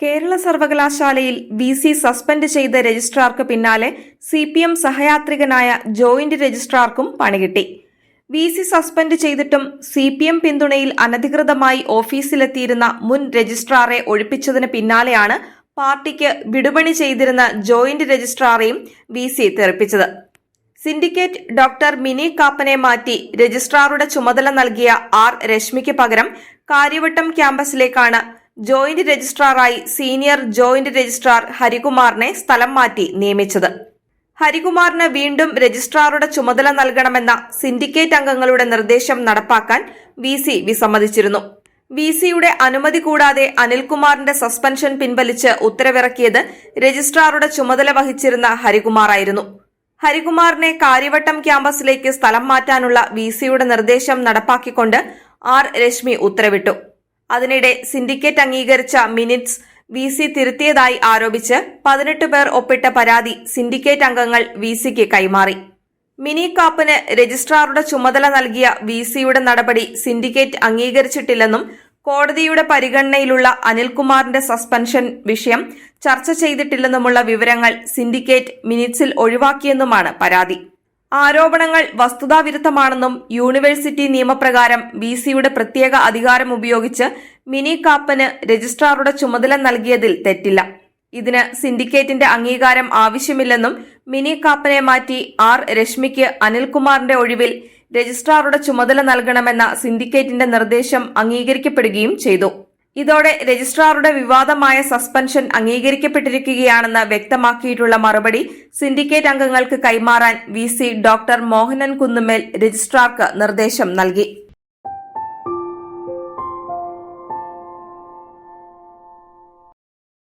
കേരള സർവകലാശാലയിൽ V C suspend ചെയ്ത രജിസ്ട്രാർക്ക് പിന്നാലെ സി പി എം സഹയാത്രികനായ ജോയിന്റ് രജിസ്ട്രാർക്കും പണികിട്ടി. വി സി സസ്പെൻഡ് ചെയ്തിട്ടും സി പി എം പിന്തുണയിൽ അനധികൃതമായി ഓഫീസിലെത്തിയിരുന്ന മുൻ രജിസ്ട്രാറെ ഒഴിപ്പിച്ചതിന് പിന്നാലെയാണ് പാർട്ടിക്ക് വിടുപണി ചെയ്തിരുന്ന ജോയിന്റ് രജിസ്ട്രാറെയും വി സി തെറിപ്പിച്ചത്. സിൻഡിക്കേറ്റ് ഡോക്ടർ മിനി കാപ്പനെ മാറ്റി രജിസ്ട്രാറുടെ ചുമതല നൽകിയ ആർ രശ്മിക്ക് പകരം കാര്യവട്ടം ക്യാമ്പസിലേക്കാണ് ജോയിന്റ് രജിസ്ട്രാറായി സീനിയർ ജോയിന്റ് രജിസ്ട്രാർ ഹരികുമാറിനെ സ്ഥലം മാറ്റി നിയമിച്ചത്. ഹരികുമാറിന് വീണ്ടും രജിസ്ട്രാറുടെ ചുമതല നൽകണമെന്ന സിൻഡിക്കേറ്റ് അംഗങ്ങളുടെ നിർദ്ദേശം നടപ്പാക്കാൻ വി സി വിസമ്മതിച്ചിരുന്നു. വി സിയുടെ അനുമതി കൂടാതെ അനിൽകുമാറിന്റെ സസ്പെൻഷൻ പിൻവലിച്ച് ഉത്തരവിറക്കിയത് രജിസ്ട്രാറുടെ ചുമതല വഹിച്ചിരുന്ന ഹരികുമാറായിരുന്നു. ഹരികുമാറിനെ കാര്യവട്ടം ക്യാമ്പസിലേക്ക് സ്ഥലം മാറ്റാനുള്ള വി സിയുടെ നിർദ്ദേശം നടപ്പാക്കിക്കൊണ്ട് ആർ രശ്മി ഉത്തരവിട്ടു. അതിനിടെ സിൻഡിക്കേറ്റ് അംഗീകരിച്ച മിനിറ്റ്സ് വി സി തിരുത്തിയതായി ആരോപിച്ച് പതിനെട്ട് പേർ ഒപ്പിട്ട പരാതി സിൻഡിക്കേറ്റ് അംഗങ്ങൾ വി സിക്ക് കൈമാറി. മിനി കാപ്പിന് രജിസ്ട്രാറുടെ ചുമതല നൽകിയ വി സിയുടെ നടപടി സിൻഡിക്കേറ്റ് അംഗീകരിച്ചിട്ടില്ലെന്നും കോടതിയുടെ പരിഗണനയിലുള്ള അനിൽകുമാറിന്റെ സസ്പെൻഷൻ വിഷയം ചർച്ച ചെയ്തിട്ടില്ലെന്നുമുള്ള വിവരങ്ങൾ സിൻഡിക്കേറ്റ് മിനിറ്റ്സിൽ ഒഴിവാക്കിയെന്നുമാണ് പരാതി. ആരോപണങ്ങൾ വസ്തുതാവിരുദ്ധമാണെന്നും യൂണിവേഴ്സിറ്റി നിയമപ്രകാരം വി സിയുടെ പ്രത്യേക അധികാരം ഉപയോഗിച്ച് മിനി കാപ്പന് രജിസ്ട്രാറുടെ ചുമതല നൽകിയതിൽ തെറ്റില്ല. ഇതിന് സിൻഡിക്കേറ്റിന്റെ അംഗീകാരം ആവശ്യമില്ലെന്നും മിനി കാപ്പനെ മാറ്റി ആർ രശ്മിക്ക് അനിൽകുമാറിന്റെ ഒഴിവിൽ രജിസ്ട്രാറുടെ ചുമതല നൽകണമെന്ന സിൻഡിക്കേറ്റിന്റെ നിർദ്ദേശം അംഗീകരിക്കപ്പെടുകയും ചെയ്തു. ഇതോടെ രജിസ്ട്രാറുടെ വിവാദമായ സസ്പെൻഷൻ അംഗീകരിക്കപ്പെട്ടിരിക്കുകയാണെന്ന് വ്യക്തമാക്കിയിട്ടുള്ള മറുപടി സിൻഡിക്കേറ്റ് അംഗങ്ങൾക്ക് കൈമാറാൻ വി ഡോക്ടർ മോഹനൻ കുന്നുമേൽ രജിസ്ട്രാർക്ക് നിർദ്ദേശം നൽകി.